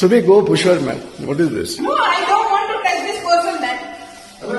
Subhi, go push her, man. What is this? No, I don't want to touch this person then. We'll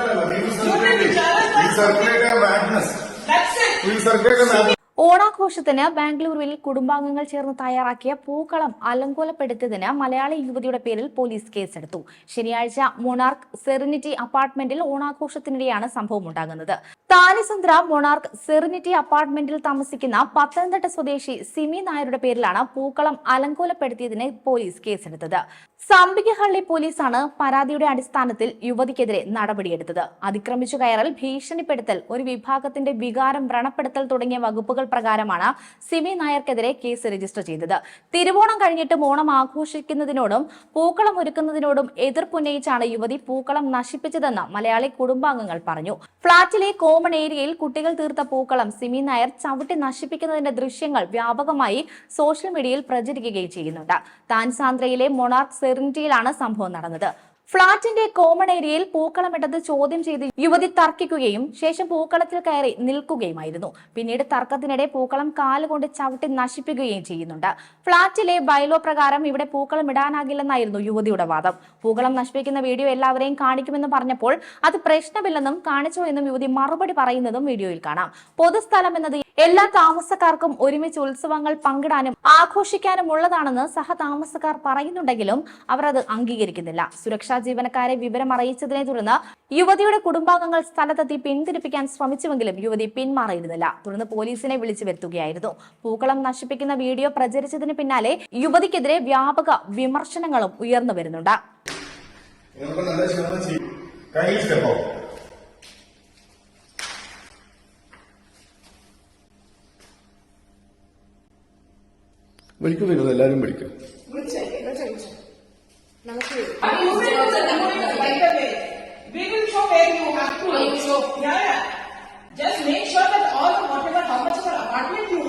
circulate a madness. That's it. We'll circulate a madness. ഓണാഘോഷത്തിന് ബാംഗ്ലൂരുവിൽ കുടുംബാംഗങ്ങൾ ചേർന്ന് തയ്യാറാക്കിയ പൂക്കളം അലങ്കോലപ്പെടുത്തിയതിന് മലയാളി യുവതിയുടെ പേരിൽ police കേസെടുത്തു. ശനിയാഴ്ച monarch serenity അപ്പാർട്ട്മെന്റിൽ ഓണാഘോഷത്തിനിടെയാണ് സംഭവം ഉണ്ടാകുന്നത്. താനിസന്ദ്ര മൊണാർക്ക് സെറിനിറ്റി അപ്പാർട്ട്മെന്റിൽ താമസിക്കുന്ന പത്തനംതിട്ട സ്വദേശി സിമി നായരുടെ പേരിലാണ് പൂക്കളം അലങ്കോലപ്പെടുത്തിയതിന് പോലീസ് കേസെടുത്തത്. സമ്പികഹള്ളി പോലീസാണ് പരാതിയുടെ അടിസ്ഥാനത്തിൽ യുവതിക്കെതിരെ നടപടിയെടുത്തത്. അതിക്രമിച്ചു കയറൽ ഭീഷണിപ്പെടുത്തൽ ഒരു വിഭാഗത്തിന്റെ വികാരം വ്രണപ്പെടുത്തൽ തുടങ്ങിയ വകുപ്പുകൾ പ്രകാരമാണ് സിമി നായർക്കെതിരെ കേസ് രജിസ്റ്റർ ചെയ്തത്. തിരുവോണം കഴിഞ്ഞിട്ട് ഓണം ആഘോഷിക്കുന്നതിനോടും പൂക്കളം ഒരുക്കുന്നതിനോടും എതിർപ്പുന്നയിച്ചാണ് യുവതി പൂക്കളം നശിപ്പിച്ചതെന്ന് മലയാളി കുടുംബാംഗങ്ങൾ പറഞ്ഞു. ഫ്ളാറ്റിലെ കോമൺ ഏരിയയിൽ കുട്ടികൾ തീർത്ത പൂക്കളം സിമി നായർ ചവിട്ടി നശിപ്പിക്കുന്നതിന്റെ ദൃശ്യങ്ങൾ വ്യാപകമായി സോഷ്യൽ മീഡിയയിൽ പ്രചരിക്കുകയും ചെയ്യുന്നുണ്ട്. താൻസാന്ദ്രയിലെ മൊണാർക്ക് സെറിനിറ്റിയിലാണ് സംഭവം നടന്നത്. ഫ്ളാറ്റിന്റെ കോമൺ ഏരിയയിൽ പൂക്കളമിട്ടത് ചോദ്യം ചെയ്ത് യുവതി തർക്കിക്കുകയും ശേഷം പൂക്കളത്തിൽ കയറി നിൽക്കുകയുമായിരുന്നു. പിന്നീട് തർക്കത്തിനിടെ പൂക്കളം കാലുകൊണ്ട് ചവിട്ടി നശിപ്പിക്കുകയും ചെയ്യുന്നുണ്ട്. ഫ്ളാറ്റിലെ ബൈലോ പ്രകാരം ഇവിടെ പൂക്കളം ഇടാനാകില്ലെന്നായിരുന്നു യുവതിയുടെ വാദം. പൂക്കളം നശിപ്പിക്കുന്ന വീഡിയോ എല്ലാവരെയും കാണിക്കുമെന്ന് പറഞ്ഞപ്പോൾ അത് പ്രശ്നമില്ലെന്നും കാണിച്ചോ എന്നും യുവതി മറുപടി പറയുന്നതും വീഡിയോയിൽ കാണാം. പൊതുസ്ഥലം എന്നത് എല്ലാ താമസക്കാർക്കും ഒരുമിച്ച് ഉത്സവങ്ങൾ പങ്കിടാനും ആഘോഷിക്കാനും ഉള്ളതാണെന്ന് സഹതാമസക്കാർ പറയുന്നുണ്ടെങ്കിലും അവർ അത് അംഗീകരിക്കുന്നില്ല. സുരക്ഷാ ജീവനക്കാരെ വിവരം അറിയിച്ചതിനെ തുടർന്ന് യുവതിയുടെ കുടുംബാംഗങ്ങൾ സ്ഥലത്തെത്തി പിന്തിരിപ്പിക്കാൻ ശ്രമിച്ചുവെങ്കിലും യുവതി പിന്മാറിയിരുന്നില്ല. തുടർന്ന് പോലീസിനെ വിളിച്ചു വരുത്തുകയായിരുന്നു. പൂക്കളം നശിപ്പിക്കുന്ന വീഡിയോ പ്രചരിച്ചതിന് പിന്നാലെ യുവതിക്കെതിരെ വ്യാപക വിമർശനങ്ങളും ഉയർന്നു വരുന്നുണ്ട്.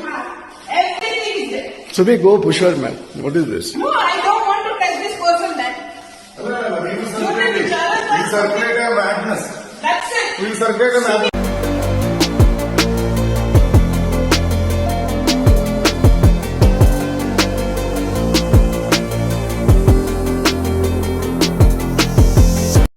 Have, everything is there. Subhi, go push her, man. What is this? No, I don't want to touch this person then. We'll circulate a madness. That's it. We'll circulate a madness.